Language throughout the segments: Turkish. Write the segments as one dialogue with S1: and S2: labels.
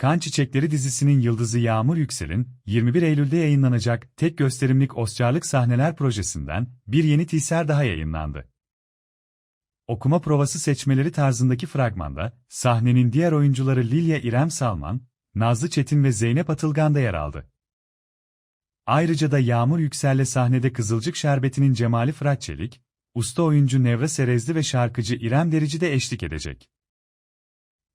S1: Kan Çiçekleri dizisinin yıldızı Yağmur Yüksel'in 21 Eylül'de yayınlanacak tek gösterimlik Oscarlık Sahneler projesinden bir yeni teaser daha yayınlandı. Okuma provası seçmeleri tarzındaki fragmanda sahnenin diğer oyuncuları Lilya İrem Salman, Nazlı Çetin ve Zeynep Atılgan da yer aldı. Ayrıca da Yağmur Yüksel'le sahnede Kızılcık Şerbeti'nin Cemali Fırat Çelik, usta oyuncu Nevra Serezli ve şarkıcı İrem Derici de eşlik edecek.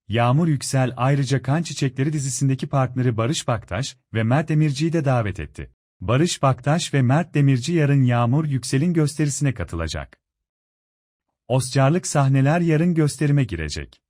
S1: Yağmur Yüksel ayrıca Kan Çiçekleri dizisindeki partneri Barış Baktaş ve Mert Demirci'yi de davet etti. Barış Baktaş ve Mert Demirci yarın Yağmur Yüksel'in gösterisine katılacak. Oscarlık sahneler yarın gösterime girecek.